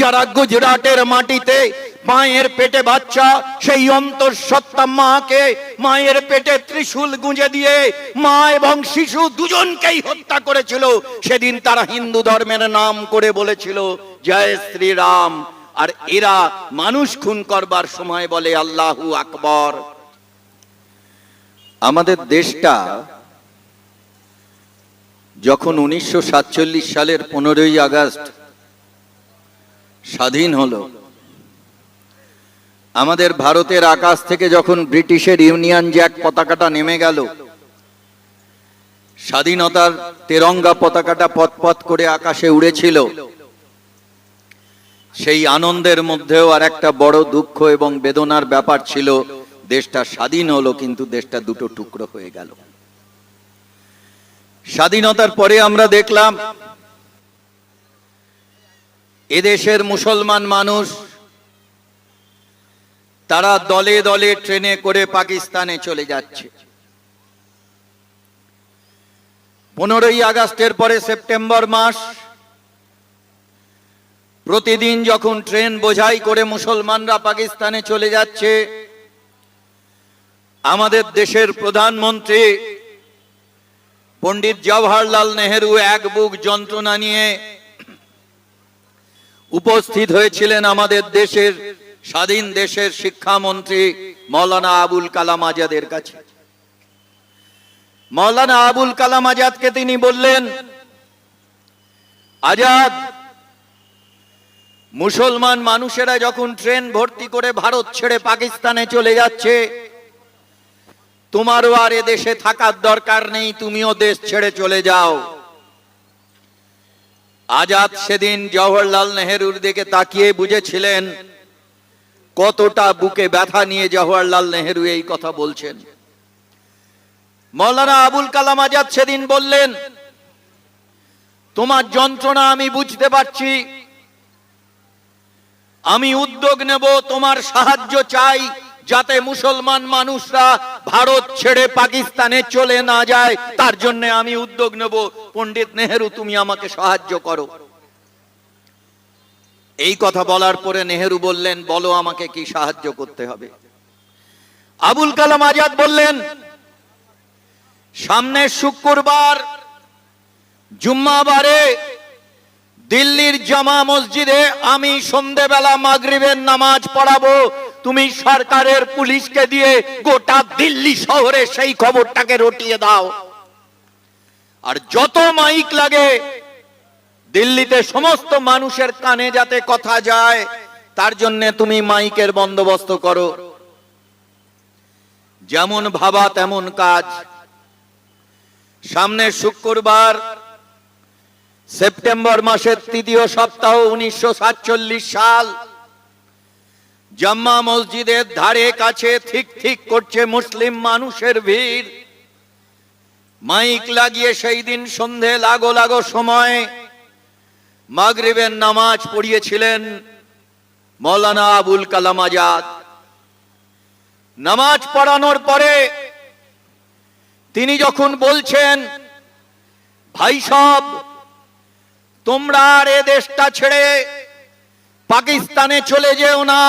যারা গুজরাটের মাটিতে মায়ের পেটে বাচ্চা, সেই অন্তঃসত্ত্বা মাকে মায়ের পেটে ত্রিশূল গুঁজে দিয়ে মা এবং শিশু দুজনকেই হত্যা করেছিল। সেদিন তারা হিন্দু ধর্মের নাম করে বলেছিল, জয় শ্রীরাম। আর এরা মানুষ খুন করবার সময় বলে, আল্লাহু আকবর। আমাদের দেশটা যখন উনিশশো সাতচল্লিশ সালের পনেরোই আগস্ট স্বাধীন হলো। আমাদের ভারতের আকাশ থেকে যখন ব্রিটিশের ইউনিয়ন জ্যাক পতাকাটা নেমে গেল, স্বাধীনতার তেরঙ্গা পতাকাটা পথ করে আকাশে উড়েছিল। সেই আনন্দের মধ্যেও আর একটা বড় দুঃখ এবং বেদনার ব্যাপার ছিল, দেশটা স্বাধীন হলো কিন্তু দেশটা দুটো টুকরো হয়ে গেল। স্বাধীনতার পরে আমরা দেখলাম এদেশের মুসলমান মানুষ, তারা দলে দলে ট্রেনে করে পাকিস্তানে চলে যাচ্ছে। পনেরোই আগস্টের পরে সেপ্টেম্বর মাস, প্রতিদিন যখন ট্রেন বোঝাই করে মুসলমানরা পাকিস্তানে চলে যাচ্ছে, আমাদের দেশের প্রধানমন্ত্রী পণ্ডিত জওহরলাল নেহেরু এক বুক যন্ত্রণা নিয়ে উপস্থিত হয়েছিলেন আমাদের দেশের স্বাধীন দেশের শিক্ষামন্ত্রী মৌলানা আবুল কালাম আজাদের কাছে। মৌলানা আবুল কালাম আজাদকে তিনি বললেন, আজাদ, মুসলমান মানুষেরা যখন ট্রেন ভর্তি করে ভারত ছেড়ে পাকিস্তানে চলে যাচ্ছে, তোমারও আর এ দেশে থাকার দরকার নেই, তুমিও দেশ ছেড়ে চলে যাও। আজাদ সেদিন জওহরলাল নেহেরুর দিকে তাকিয়ে বুঝেছিলেন কতটা বুকে ব্যথা নিয়ে জওহরলাল নেহেরু এই কথা বলছেন। মৌলানা আবুল কালাম আজাদ সেদিন বললেন, তোমার যন্ত্রণা আমি বুঝতে পারছি। আমি উদ্যোগ নেব, তোমার সাহায্য চাই। যাতে মুসলমান মানুষরা ভারত ছেড়ে পাকিস্তানে চলে না যায়, তার জন্য আমি উদ্যোগ নেব। পণ্ডিত নেহেরু, তুমি আমাকে সাহায্য করো। এই কথা বলার পরে নেহেরু বললেন, বলো আমাকে কি সাহায্য করতে হবে। আবুল কালাম আজাদ বললেন, সামনে শুক্রবার জুম্মাবারে দিল্লির জামা মসজিদে আমি সন্ধেবেলা মাগরিবের নামাজ পড়াবো। তুমি সরকারের পুলিশকে দিয়ে গোটা দিল্লি শহরে সেই খবরটাকে রটিয়ে দাও। আর যত মাইক লাগে, দিল্লিতে সমস্ত মানুষের কানে যাতে কথা যায়, তার জন্য তুমি মাইকের বন্দোবস্ত করো। যেমন ভাবা তেমন কাজ। সামনে শুক্রবার, সেপ্টেম্বর মাসের তৃতীয় সপ্তাহ, উনিশশো সাতচল্লিশ সাল। জাম্মা মসজিদের ধারে কাছে ঠিক ঠিক করছে মুসলিম মানুষের ভিড়। মাইক লাগিয়ে সেই দিন সন্ধে লাগো লাগো সময় মাগরিবের নামাজ পড়িয়েছিলেন মৌলানা আবুল কালাম আজাদ। নামাজ পড়ানোর পরে তিনি যখন বলছেন, ভাই সব, তোমরা আর এ দেশটা ছেড়ে পাকিস্তানে চলে যেও না।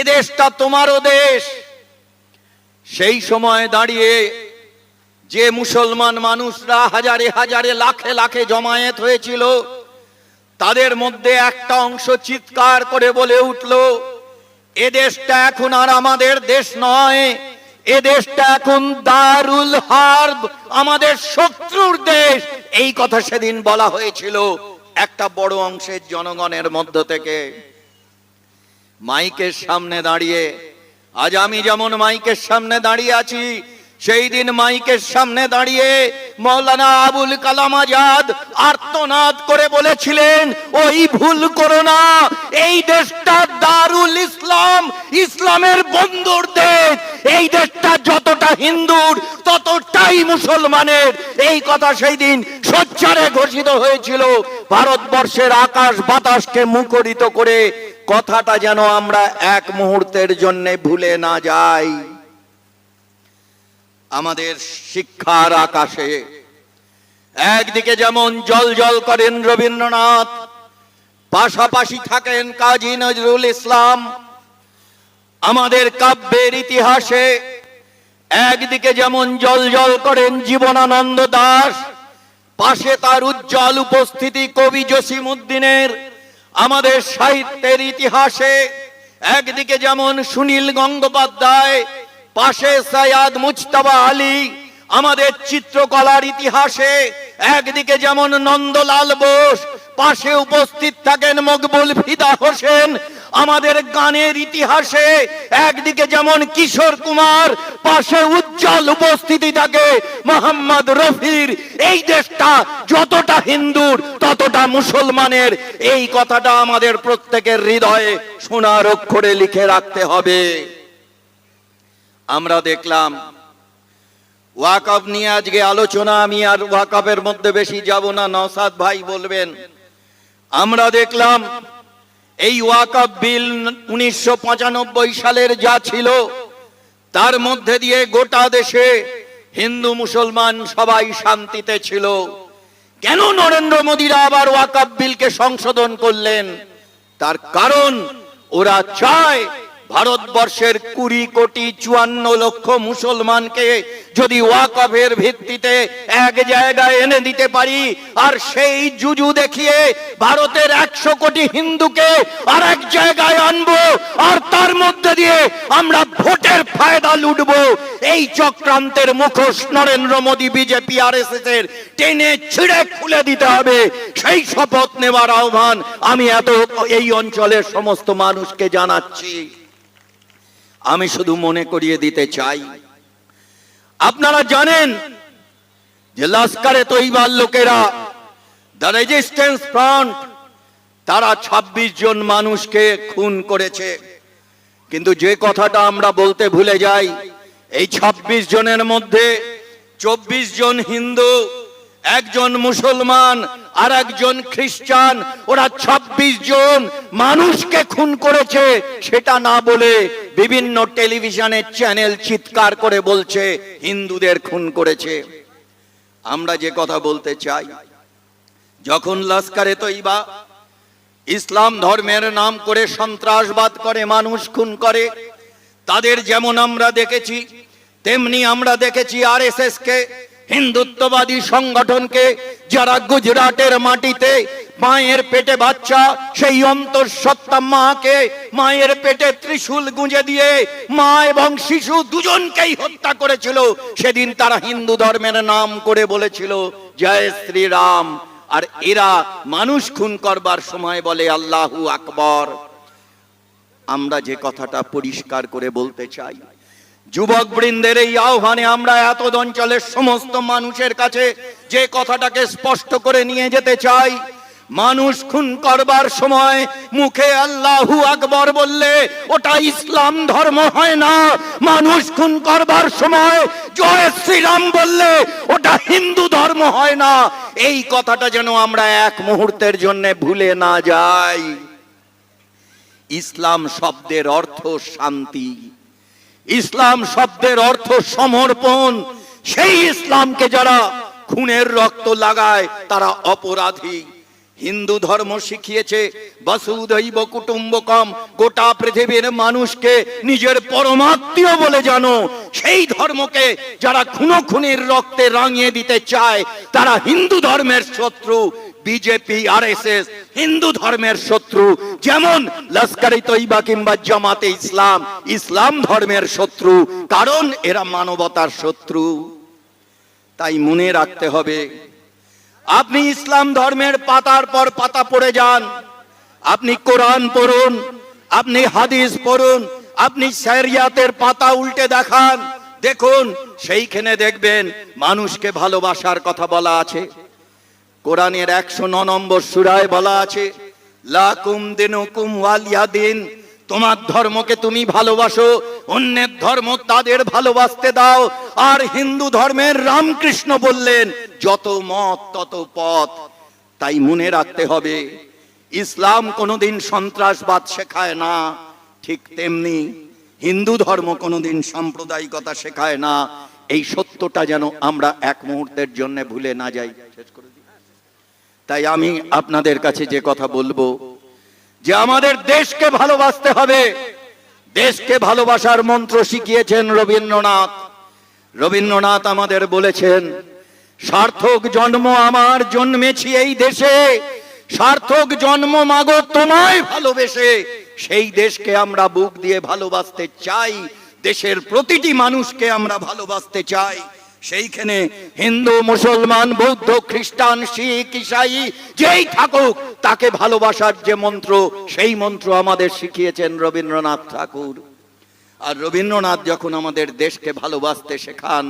এ দেশটা তোমারও দেশ। সেই সময় দাঁড়িয়ে যে মুসলমান মানুষরা হাজারে হাজারে লাখে লাখে জমায়েত হয়েছিল, তাদের মধ্যে একটা অংশ চিৎকার করে বলে উঠল, এ দেশটা এখন আর আমাদের দেশ নয়, এ দেশটা এখন দারুল হার্ব, আমাদের শত্রুর দেশ। এই কথা সেদিন বলা হয়েছিল একটা বড় অংশের জনগণের মধ্য থেকে। মাইকের সামনে দাঁড়িয়ে, আজ আমি যেমন মাইকের সামনে দাঁড়িয়ে আছি, সেই দিন মাইকের সামনে দাঁড়িয়ে মৌলানা আবুল কালাম আজাদ আর্তনাদ করে বলেছিলেন, ওই ভুল করো না, এই দেশটা দারুল ইসলাম, ইসলামের বন্ধুর দেশ, এই দেশটা যতটা হিন্দুর, ততটাই মুসলমানের। এই কথা সেই দিন সোচ্চারে ঘোষিত হয়েছিল, ভারতবর্ষের আকাশ বাতাসকে মুখরিত করে কথাটা যেন আমরা এক মুহূর্তের জন্য ভুলে না যাই। আমাদের শিক্ষার আকাশে একদিকে যেমন জল জল করেন রবীন্দ্রনাথ, পাশাপাশি থাকেন কাজী নজরুল ইসলাম, আমাদের কাব্যের ইতিহাসে একদিকে যেমন জল জল করেন জীবনানন্দ দাস, পাশে তার উজ্জ্বল উপস্থিতি কবি জসিম উদ্দিনের আমাদের সাহিত্যের ইতিহাসে একদিকে যেমন সুনীল গঙ্গোপাধ্যায়, পাশে সায়াদ মুজতাবা আলী, আমাদের চিত্রকলার ইতিহাসে একদিকে যেমন নন্দলাল বোস পাশে উপস্থিত থাকেন মকবুল ফিদা হোসেন। আমাদের গানের ইতিহাসে একদিকে যেমন কিশোর কুমার, পাশে উজ্জ্বল উপস্থিতি থাকে মোহাম্মদ রফির। এই দেশটা যতটা হিন্দুর, ততটা মুসলমানের। এই কথাটা আমাদের প্রত্যেকের হৃদয়ে সোনার অক্ষরে লিখে রাখতে হবে। আমরা দেখলাম, ওয়াকফ নিয়ে আজকে আলোচনা আমি আর ওয়াকফের মধ্যে বেশি যাব না নওসাদ ভাই বলবেন। আমরা দেখলাম, এই ওয়াকফ বিল উনিশশো পঁচানব্বই সালের যা ছিল, তার মধ্যে দিয়ে গোটা দেশে হিন্দু মুসলমান সবাই শান্তিতে ছিল। কেন নরেন্দ্র মোদীরা আবার ওয়াকফ বিলকে সংশোধন করলেন? তার কারণ ওরা চায় ভারতবর্ষের কুড়ি কোটি চুয়ান্ন লক্ষ মুসলমানকে যদি ওয়াকফের ভিত্তিতে এক জায়গায় এনে দিতে পারি, আর সেই জুজু দেখিয়ে ভারতের একশো কোটি হিন্দুকে আর এক জায়গায় আনব, আর তার মধ্যে দিয়ে আমরা ভোটের ফায়দা লুটব। এই চক্রান্তের মুখোশ Narendra Modi BJP R S S এর টেনে ছিঁড়ে খুলে দিতে হবে। সেই শপথ নেওয়ার আহ্বান আমি এত এই অঞ্চলের সমস্ত মানুষকে জানাচ্ছি। আমি শুধু মনে করিয়ে দিতে চাই। আপনারা জানেন যে লস্করে তৈবার লোকেরা, দ্য রেজিস্ট্যান্স ফ্রন্ট, তারা ২৬ জন মানুষকে খুন করেছে। কিন্তু যে কথাটা আমরা বলতে ভুলে যাই, এই ২৬ জনের মধ্যে চব্বিশ জন হিন্দু, একজন মুসলমান আর একজন খ্রিস্টান, ওরা ২৬ জন মানুষকে খুন করেছে, সেটা না বলে বিভিন্ন টেলিভিশনের চ্যানেল চিৎকার করে বলছে, হিন্দুদের খুন করেছে। আমরা যে কথা বলতে চাই, যখন লস্করে তৈবা ইসলাম ধর্মের নাম করে সন্ত্রাসবাদ করে, মানুষ খুন করে, তাদের যেমন আমরা দেখেছি, তেমনি আমরা দেখেছি আর এস এস কে হিন্দুত্ববাদী সংগঠনকে যারা গুজরাটের মাটিতে মায়ের পেটে বাচ্চা, সেই অন্তঃসত্ত্বা মাকে মায়ের পেটে ত্রিশূল গুঁজে দিয়ে মা এবং শিশু দুজনকেই হত্যা করেছিল। সেদিন তারা হিন্দু ধর্মের নাম করে বলেছিল, জয় শ্রীরাম। আর এরা মানুষ খুন করবার সময় বলে, আল্লাহু আকবর। আমরা যে কথাটা পরিষ্কার করে বলতে চাই যুবক বৃন্দের এই আহ্বানে আমরা এত অঞ্চলের সমস্ত মানুষের কাছে যে কথাটাকে স্পষ্ট করে নিয়ে যেতে চাই। মানুষ খুন করবার সময় মুখে আল্লাহু আকবর বললে, ওটা ইসলাম ধর্ম হয় না। মানুষ খুন করবার সময় জয় শ্রীরাম বললে, ওটা হিন্দু ধর্ম হয় না। এই কথাটা যেন আমরা এক মুহূর্তের জন্য ভুলে না যাই। ইসলাম শব্দের অর্থ শান্তি। ইসলাম শব্দের অর্থ সমর্পণ। সেই ইসলামকে যারা খুনের রক্ত লাগায়, তারা অপরাধী। হিন্দু ধর্ম শিখিয়েছে, বসুদৈব কুটুম্বকম, গোটা পৃথিবীর মানুষকে নিজের পরমাত্মীয় বলে জানো। সেই ধর্মকে যারা খুনো খুনির রক্তে রাঙিয়ে দিতে চায়, তারা হিন্দু ধর্মের শত্রু, বিজেপি আর হিন্দু ধর্মের শত্রু, যেমন লস্করি তৈবা কিংবা জামাতে ইসলাম। ইসলাম ধর্মের শত্রু, কারণ এরা মানবতার শত্রু। তাই মনে রাখতে হবে, আপনি ইসলাম ধর্মের পাতার পর পাতা পড়ে যান, আপনি কোরআন পড়ুন, আপনি হাদিস পড়ুন, আপনি শরিয়াতের পাতা উল্টে দেখান, দেখুন, সেইখানে দেখবেন মানুষকে ভালোবাসার কথা বলা আছে। কোরআনের একশো ন নম্বর সুরায় বলা আছে, লাকুম দিনুকুম ওয়ালিয়া দিন তোমার ধর্মকে তুমি ভালোবাসো, অন্যের ধর্ম তাদের ভালোবাসতে দাও, আর হিন্দু ধর্মের রামকৃষ্ণ বললেন, যত মত তত পথ। তাই মনে রাখতে হবে, ইসলাম কোনোদিন সন্ত্রাসবাদ শেখায় না, ঠিক তেমনি হিন্দু ধর্ম কোনোদিন সাম্প্রদায়িকতা শেখায় না। এই সত্যটা যেন আমরা এক মুহূর্তের জন্য ভুলে না যাই। শেষ করে। তাই আমি আপনাদের কাছে যে কথা বলব, যে আমাদের দেশকে ভালোবাসতে হবে। দেশকে ভালোবাসার মন্ত্র শিখিয়েছেন রবীন্দ্রনাথ। রবীন্দ্রনাথ আমাদের বলেছেন, সার্থক জন্ম আমার জন্মেছি এই দেশে, সার্থক জন্ম মাগো তোমায় ভালোবেসে। সেই দেশকে আমরা বুক দিয়ে ভালোবাসতে চাই, দেশের প্রতিটি মানুষকে আমরা ভালোবাসতে চাই। সেইখানে হিন্দু, মুসলমান, বৌদ্ধ, খ্রিস্টান, শিখ, ইসাই যেই থাকুক, তাকে ভালোবাসার যে মন্ত্র, সেই মন্ত্র আমাদের শিখিয়েছেন রবীন্দ্রনাথ ঠাকুর। আর রবীন্দ্রনাথ যখন আমাদের দেশকে ভালোবাসতে শেখান,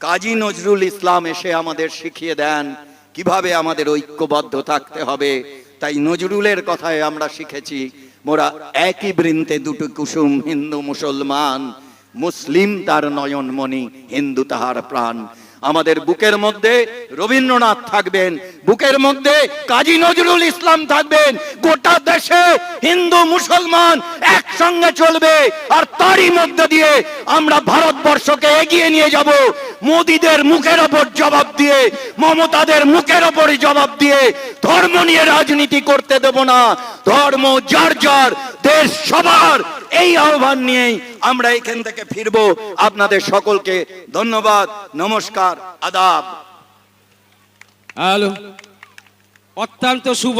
কাজী নজরুল ইসলাম এসে আমাদের শিখিয়ে দেন কীভাবে আমাদের ঐক্যবদ্ধ থাকতে হবে। তাই নজরুলের কথায় আমরা শিখেছি, মোরা একই বৃন্তে দুটো কুসুম, হিন্দু, মুসলমান মুসলিম তার নয়নমণি হিন্দু তাহার প্রাণ। আমাদের বুকের মধ্যে রবীন্দ্রনাথ থাকবেন, বুকের মধ্যে কাজী নজরুল ইসলাম থাকবেন, গোটা দেশে হিন্দু, মুসলমান একসঙ্গে চলবে। আর তারই মধ্য দিয়ে আমরা ভারতবর্ষকে এগিয়ে নিয়ে যাব। মোদিদের মুখের ওপর জবাব দিয়ে, মমতাদের মুখের ওপর জবাব দিয়ে ধর্ম নিয়ে রাজনীতি করতে দেব না। ধর্ম যার যার, দেশ সবার এই আহ্বান নিয়েই আমরা এখান থেকে ফিরব। আপনাদের সকলকে ধন্যবাদ, নমস্কার, আদাব। হ্যালো। অত্যন্ত শুভ